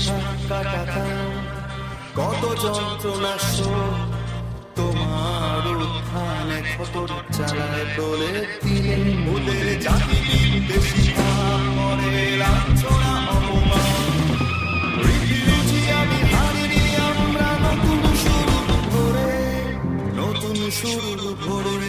ধাক্কা টাকা কত যন্ত্রণা শোক তোমার উত্থান খতর চালায় তোলে তিলে ওদের জাতি বেশি করে লাঞ্ছনা নতুন শুরু ভরে